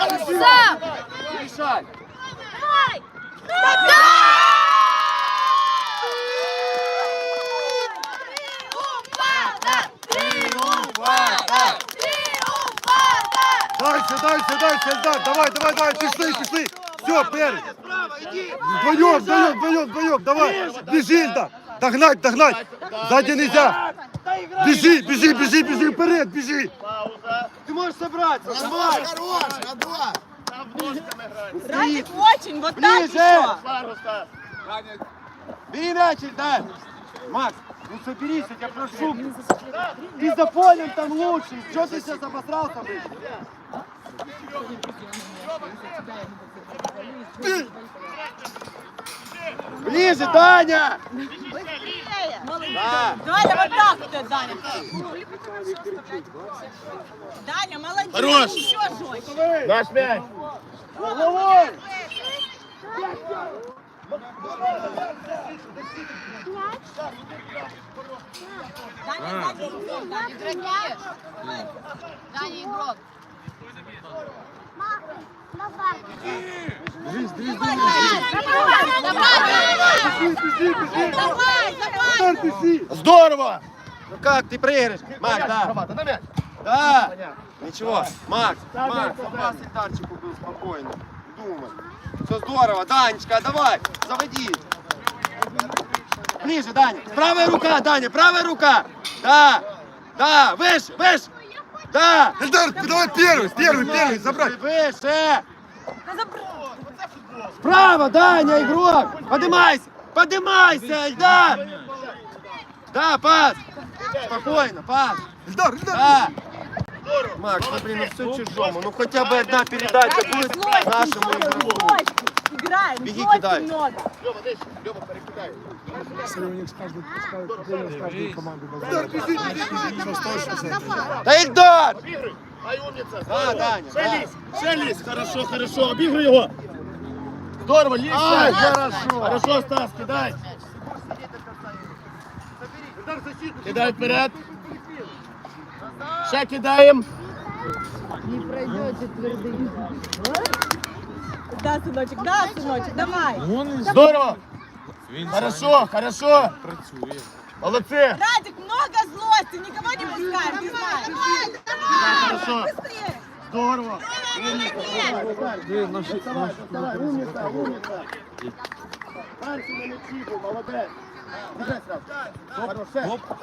Сам! Мішай. Дальше, дальше, дальше, Эльдар, давай, давай, давай, пішли, пішли. Все, перед. Вдвоем, вдвоем, вдвоем, вдвоем, давай. Бежи, Эльдар. Догнать, догнать. Сзади нельзя. Бежи, бежи, бежи, бежи, вперед, бежи. Можеш собратися. Давай. Хорош, на два. Радик очень, вот так еще. Бери мяч, Ильдар. Макс, ну соберись, я тебя прошу. Ты за полем там лучше. Что ты сейчас обосрался? блин? Ближе, Даня! Да. Даня, вот так вот, э, Даня. Даня, молодец. Хорош. Еще жестче. Наш мяч. Головой! Даня, игрок, Даня. Игроки! Даня, игрок! Давай. Эльдар, бежи. Здорово. Ну как, ты проиграешь? Макс, да. Да. Ничего. Макс, Макс, запас Ильдарчику был спокойно. Думай. Все здорово. Данечка, давай, заводи. Ближе, Даня. Правая рука, Даня, правая рука. Да. Да, выше, выше. Да. Эльдар, давай первый, первый, первый, забрать. Выше. Справа, Даня, игрок. Поднимайся. Поднимайся, Эльдар. Да, пас. Спокойно, пас. Эльдар, Эльдар. Да. Макс, ну блин, ну все чужому. Ну хотя бы одна передача будет нашему игроку. Играем, Беги, злости кидай. много. Эльдар, бежи, бежи, бежи. Да Ильдар! Ай, умница. Да, Даня, да. Шеліс, шеліс, хорошо, хорошо, обігруй його. Здорово, лізь. Ай, хорошо. Хорошо, Стас, кидай. Кидай вперед. Ще кидаємо. Да, сыночек, да, сыночек, давай. Здорово. Хорошо, хорошо. Молодці. Радик, много злости, никого не пускаем, не знаешь. Хорошо. Быстрее. Здорово. Давай, умница, умница. Дальше на мячі був, молодець. Біжи сразу. Хорошо, все.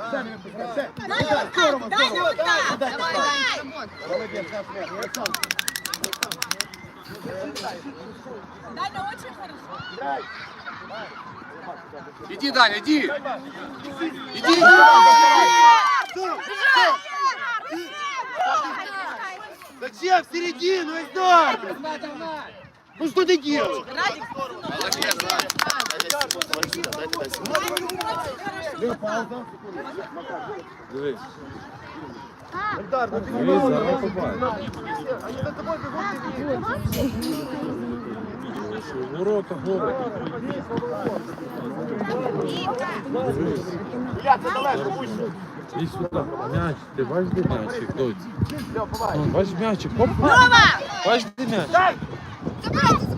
Все, не випускай, все. Даня, вот так, Даня, вот так. Дай, Давай, давай. Молодець, наш м'яч, я сам. Даня, очень хорошо. Грай. Иди, Даня, иди! Іди, Зачем в середину, Эльдар? Ну что ты делаешь? Радик, сынок. Эльдар, ну ты не. Они за тобой бегут, Ворота, голи. Я це далеко, вище. І сюди. М'яч. Ти бачиш, де м'ячик, доць? Ну, Бачиш м'ячик, оп. Рома! Бачиш, де м'яч?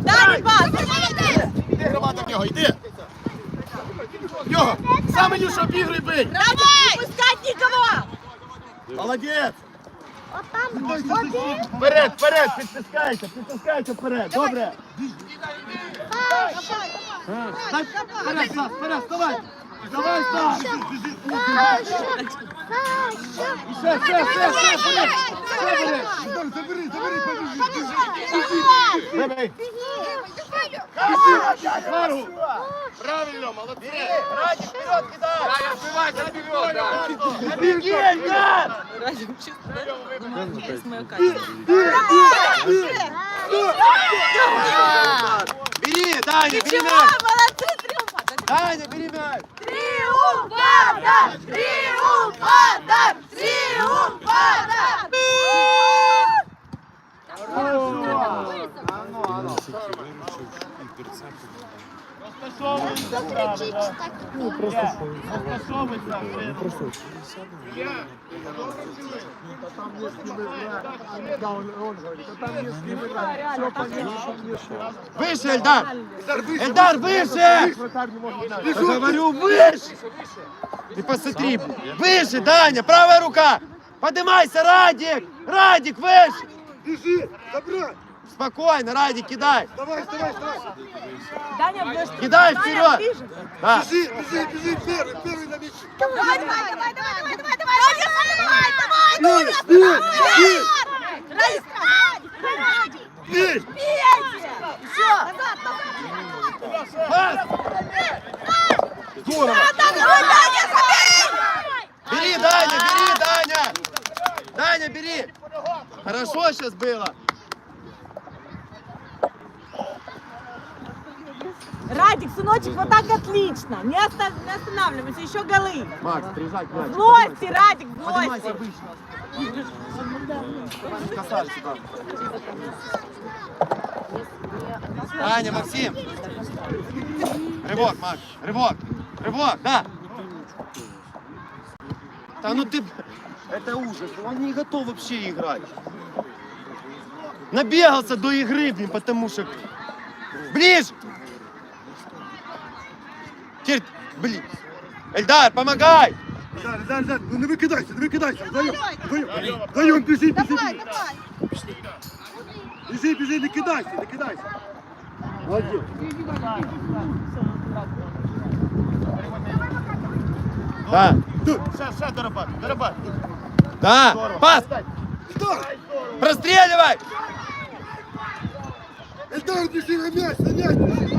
Даня, пас! Іди громада в нього, йди. В Нього. Саме Юша обігруй бий. Давай! Не пускать никого! Молодець. Вперед, вперед, підтискайте, підтискайте вперед. Добре. Дай вперед, Стас, вперед, вставай. Давай, Стас. Ще, ще, ще, ще, вперед. Ще вперед. Эльдар, забери, забери, побежи, бежи. Бей. Вгору. Правильно, молодці. Ради, вперед кидай! Даня, сбивай, заберет, да! Беги, Эльдар! Бери, Даня, бери Чего? мяч! Даня, бери мяч! Триумфатор! Триумфатор! Триумфатор! Розташовується справа. Ну, просто Я. Выше, Эльдар! Эльдар, выше! Говорю, выше! Ты посмотри. Выше, Даня, правая рука! Поднимайся, Радик! Радик, выше! Бежи, забрать! Спокойно, Радик, кидай! Давай, давай, давай! Даня, ближе. Кидай вперед! Да. Бежи, бежи, бежи! Первый, первый на мяче! Давай, давай, давай, давай, давай, давай, давай, давай, давай, Бей, бей, Раис, Раис, бей! бейте! Все! Назад, назад! Пас! Здорово! Давай, Даня, забей! Бери, Даня, бери, Даня! Даня, бери! Хорошо сейчас было! Радик, сыночек, вот так отлично. Не, оста- не останавливайся, еще голы. Макс, приезжать мяч. Злости, Радик, Поднимайся злости. сюда. Аня, Максим. Рывок, Макс. Рывок. Рывок, да. Да ну ты... Это ужас. Он не готов вообще играть. Набегался до игры, блин, потому что... Ближе! Кир, блин. Эльдар, помогай! Эльдар, Эльдар, Эльдар, ну не выкидайся, не выкидайся. Вдвоем, вдвоем, вдвоем, бежи, бежи, Давай, бежи. давай. Бежи, бежи, не кидайся, не кидайся. Молодец. Да. Тут. Сейчас, сейчас, Дарабат, Дарабат. Да, Здорово. пас! Эльдар! Простреливай! Эльдар, бежи на мяч, на мяч, бежи.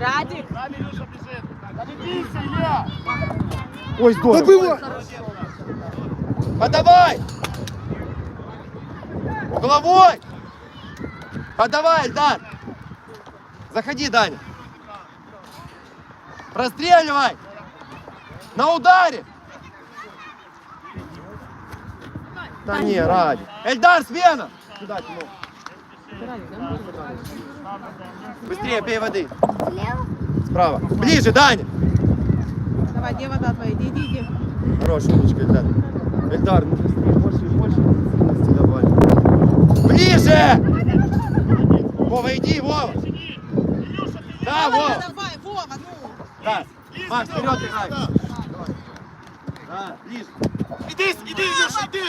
Радик, Далі Ілюша біжить. Та не бійся, Ілля. Ой, здорово. Добивай. Подавай! Угловой! Подавай, Эльдар! Заходи, Даня! Простреливай! На ударе! Да не, ради. Эльдар, смена! Сюда, Тимур. Быстрее, пей воды. Справа. Ближе, Даня! давай, где вода твоя? Иди, иди, иди. Хорошая умничка, Эльдар. Эльдар, ну быстрее, больше, больше активности давай. Ближе! Вова, иди, Вова! Да, Вова! Давай, Вова, ну. Да. Макс, вперед играй! Да, ближе. Іди, іди, Ілюша, іди.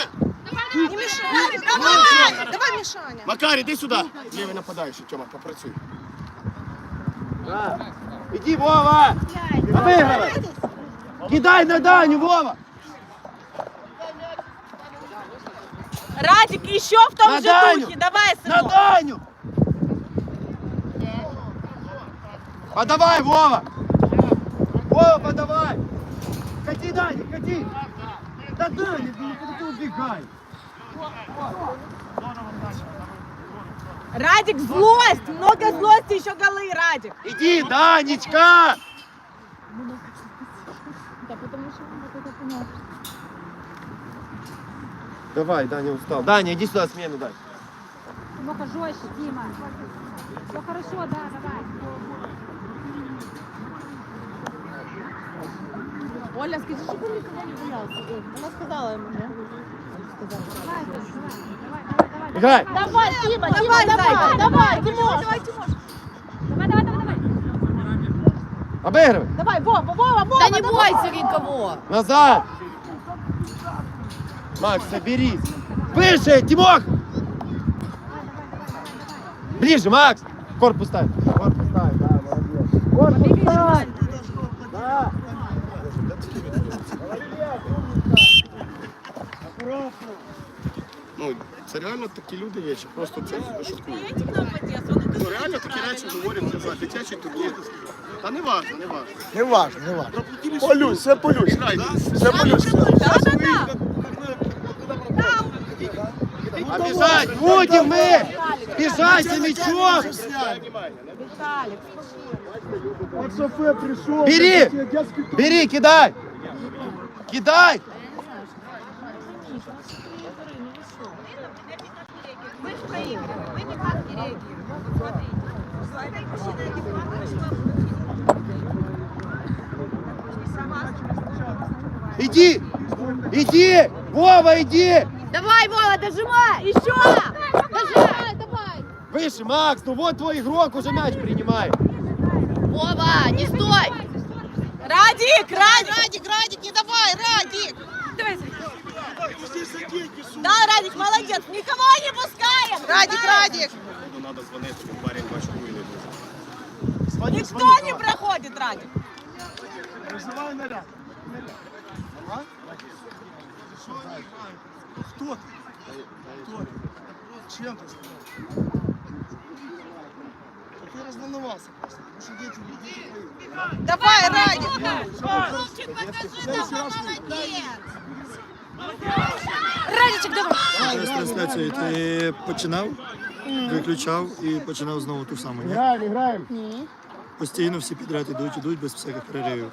Не мешай. Давай, Давай, Мишаня. Макар, іди сюди. Лівий нападаючий, Тьома, попрацюй. Да. Иди, Вова! Обыгрывай! Кидай на Даню, Вова! Радик, еще в том На же Даню! духе. Давай, На сынок. Даню! Подавай, Вова! Вова, подавай! Кати, Даня, кати! Да, Даня, ты ты убегай? Радик, злость. Много злости, еще голы, Радик. Иди, Данечка! Давай, Даня устал. Даня, иди сюда смену дай. Ну-ка, жестче, Дима. Все хорошо, да, давай. Оля, скажи, чтобы он никого не боялся. Она сказала ему, да? Давай, давай, давай, давай. Играй! Давай, Дима, давай, давай, давай, Тимош. Давай, Тимош. Давай, давай, давай, давай. Обыгрывай! Давай, Вова, Вова, Вова. Да не бойся никого. Назад! Макс, соберись! Выше, Тимох! Ближе, Макс! Корпус ставь! Корпус ставь, да, молодец! Корпус ставь! Да! Ну, це реально такі люди є, що просто це шуткують. Ну, реально такі речі говорять за дитячий турнір. Та не важно, не важно. Не важно, не важно. Полюсь, все полюсь. Все полюсь. А бежать будем мы! Бежать за мячом! Виталик, От Бери! Бери, кидай! Кидай! Мы же проигрываем. Мы никак не реагируем. Вот смотрите. Иди! Иди! Вова, иди! Давай, Вова, дожимай! Еще! Дожимай, давай! Выше, Макс, ну вот твой игрок уже мяч принимает. Вова, не стой! Радик, Радик! Радик, Радик, не давай, Радик! Давай. Да, Радик, молодец. Никого не пускаем. Радик, Радик! Надо дзвонити, бо парень бачу не дуже. Никто не проходит, Радик. Вызывай наряд. Кто ты? Кто ты? Чем ты Ти розланувався просто, тому що діти діти. Давай, Раді! Голубчик, покажи нам молодець! Радічик, давай! З ти починав, виключав і починав знову ту саму. Граємо, граємо. Постійно всі підряд ідуть, ідуть без всяких переривів.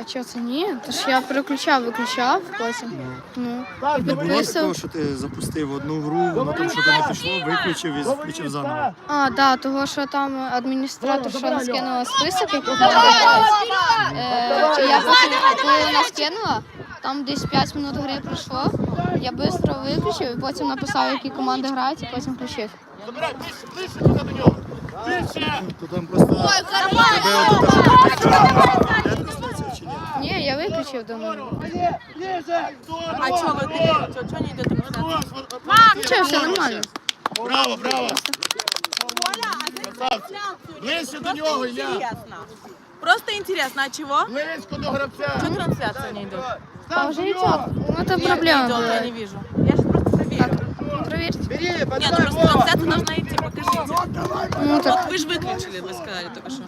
А чого це ні? Тож я переключав, виключав потім. Ну. Так, Не було Підписав. такого, що ти запустив одну гру, воно там що не пішло, виключив і включив заново. А, да, того, що там адміністратор що не скинула список, який треба. Е, я потім, коли вона скинула, там десь 5 минут гри пройшло. Я швидко виключив і потім написав, які команди грають, і потім включив. Забирай, ближче, ближче туди до нього. Ближче! Там просто Ой, тебе отут Ні, я виключив, думаю. А что вы ты? Что, что не идет трансляция? Нічого, все нормально. Браво, браво! Оля, а Красавці! Ближче до нього, Ілля! интересно. Просто интересно, а чего? Близько до гравця! Что трансляция не идет? А вже идет. Ну, это Нет, проблема не идет, я была. не вижу. Я же просто проверю. Проверьте. Бери, Нет, ну подавай, просто Вова. трансляция должна идти, покажите. Ну, так Вот вы же выключили, вы сказали только что.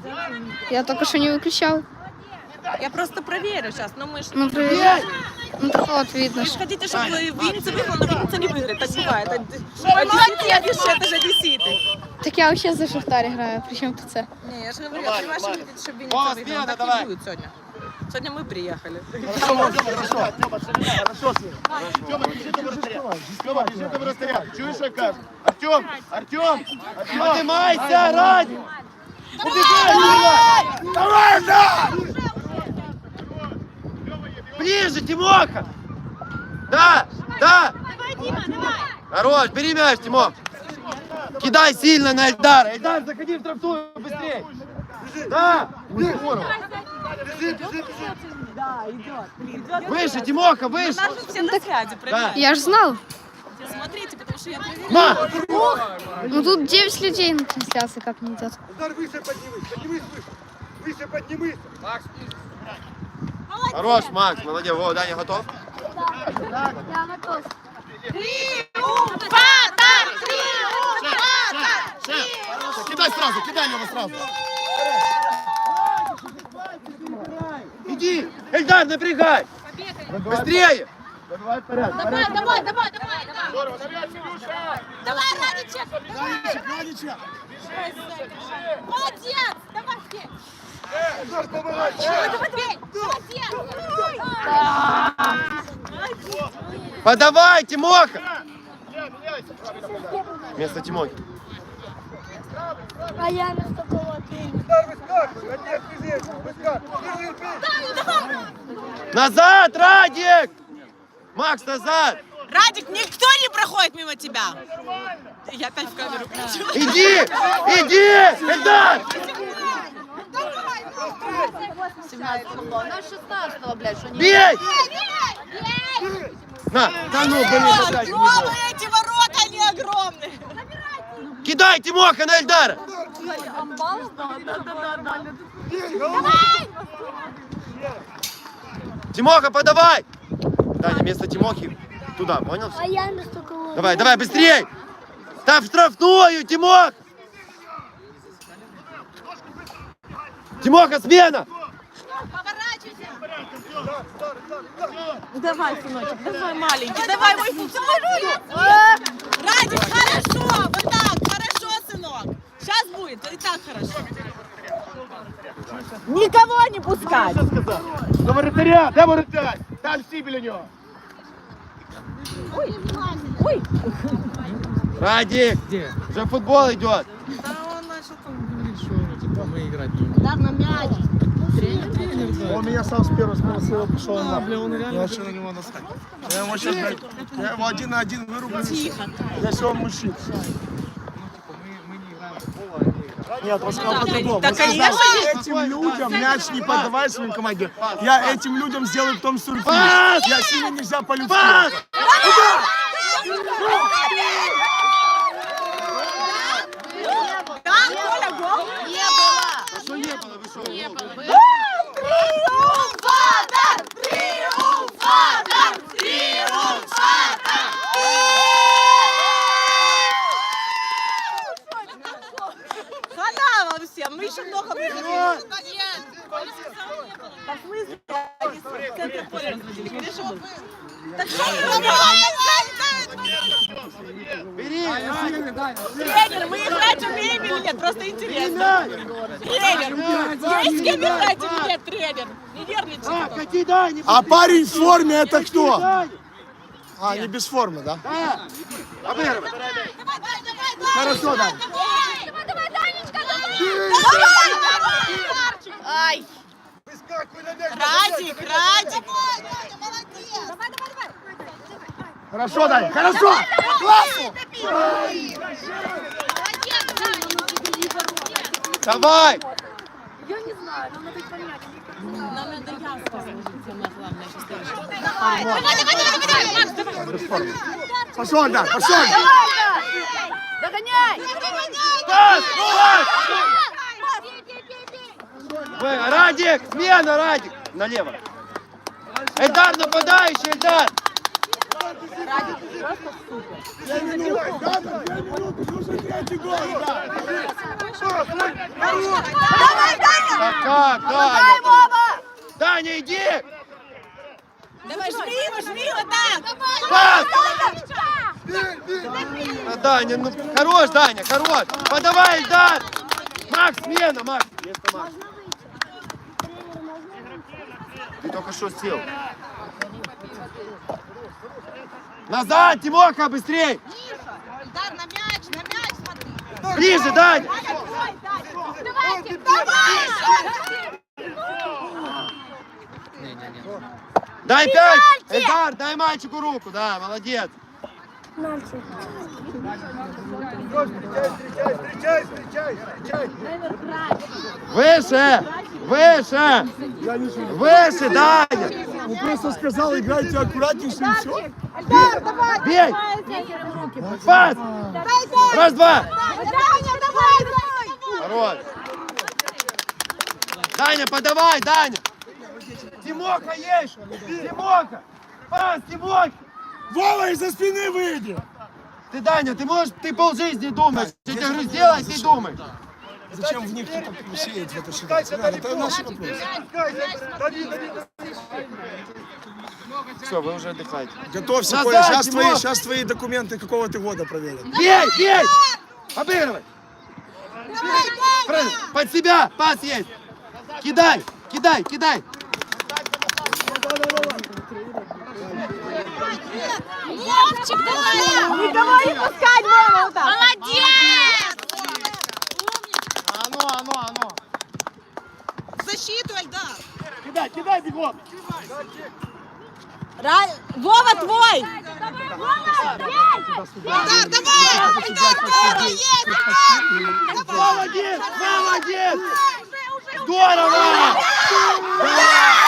я только что не выключал. Я просто проверю сейчас, но мы же... Ну, проверь. Ну, так вот, видно, Вы же что. хотите, чтобы Винница выиграла, но Винница не выиграет. Так бывает. Одесситы и Одессы, это же одесситы. Так я вообще за Шахтар играю, причем тут це? Не, я же говорю, я понимаю, что вы хотите, чтобы Винница Вова, выиграла. смена, Так давай. не будет сегодня. Сегодня мы приехали. Хорошо, хорошо. Тьома, ширина, хорошо. Тьома, біжи до воротаря. Тьома, біжи до воротаря. Чуєш, що я кажу? Артем, Артем, Артем. Поднимайся, Радик! Давай, да! Ближе, Тимоха! Да, да! Хорош, бери мяч, Тимох! Кидай сильно на Эльдара! Эльдар, заходи в трактую быстрее! Да! Да, идет. Идет. Выше, Тимоха, выше! Наши все на связи, проверьте. Я ж знал. Смотрите, потому что я проверяю. Ма! Ну, тут 9 людей на трансляции как не идет. Удар выше поднимись, поднимись выше. Выше поднимись. Хорош, Макс, молодец. Во, Даня готов? Ще, Кидай сразу, кидай його сразу. Иди! Эльдар, напрягай! Быстрее! Давай вперед. Давай, давай, давай, давай, давай! Здорово, м'яч, Ілюша! Давай, Радичек! Радичек, Радичек! Молодец! Давай, Федь! Удар помогай. Давай, Федь! Молодец! Подавай, Тимоха! Вместо Тимохи. А я вместо кого. Назад, Радик! Макс, назад! Радик, никто не проходит мимо тебя. Я опять в камеру включу. Иди! Иди! Эльдар! 17 на 16 блядь, что не... Бей! На, да ну, блин, бил. эти ворота, они огромные. Кидай, Тимоха, на Эльдара! Тимоха, подавай! Даня, вместо Тимохи туда, понял? А я вместо кого? Давай, давай, быстрей! Там в штрафную, Тимох! Тимоха, смена! Давай, сыночек, давай, маленький, давай, мой целую. Радик, хорошо, вот так, хорошо, сынок. Сейчас будет, и так хорошо. Никого не пускать. До воротаря, де воротар? Там всі біля нього. Радик, уже футбол идет. Да он начал там мы играть. Удар на мяч! Он меня сам с первого спросил, пошел он на. Я вообще на него насрать. Я его сейчас, блядь, я его один на один вырублю. Тихо. Если он мужчина. Нет, он сказал по-другому. Да, Он сказал, конечно. этим людям мяч не подавай своим команде. Я этим людям сделаю потом сюрприз. Я сильно нельзя по-людски. Да, Коля, гол? Что не было, вы что? Триумфатор! Триумфатор! Триумфатор! Халява всем, мы еще много будем. Да в смысле? Они в центре поля разводили, конечно. Так что вы! Тренер, мы играть умеем или нет? Просто интересно. Тренер, есть с кем играть или нет, тренер? Не нервничай. А, А парень в форме это кто? А, не без формы, да? да. Обыгрывай. Хорошо, да. Ай! Радик, Радик! Хорошо, Даня, хорошо! Классно! Давай! Пошел, да, пошел! Догоняй! Пас! Пас! Вы, Радик! Смена, Радик! Налево. Эльдар нападающий, Эльдар! Давай, Даня! Да как, Даня? Даня, иди! Давай, жми его, жми его так! Пас! А, Даня, ну хорош, Даня, хорош! Подавай, Эльдар! Макс, смена, Макс! Место Макс. Ты только что сел. Назад, Тимоха, быстрей! Дар, на мяч, на мяч смотри! Ближе, Даня! Давайте, давай! Дай пять! Эльдар, дай мальчику руку, да, молодец. Встречай, встречай, встречай. Выше! Выше! Выше, Даня! Он просто сказал, играйте аккуратнейше и все. Бей! Пас! Раз, два! Даня, давай! Хорош! Даня, подавай, Даня! Тимоха есть! Тимоха! Пас, Тимоха! Вова из-за спины выйди! Ты, Даня, ты можешь, ты полжизни думаешь. Я тебе говорю, сделай, ты думай. Зачем в них кто-то сеять в это ситуацию? Это наш вопрос. Дави, дави, дави. Все, вы уже отдыхаете. Готовься, Назад, Коля, сейчас твои, сейчас твои документы какого ты года проверят. Бей, бей! Обыгрывай! Под себя, пас есть! Кидай, кидай, кидай! Вовчик, давай! Никого не пускать, Вова! Молодец! А ну, а ну, а ну. Защиту, Эльдар! Кидай, кидай бегом. Ра- Вова твой! Эльдар, давай! Эльдар, Вова, есть! Молодец, молодец! Здорово! Да!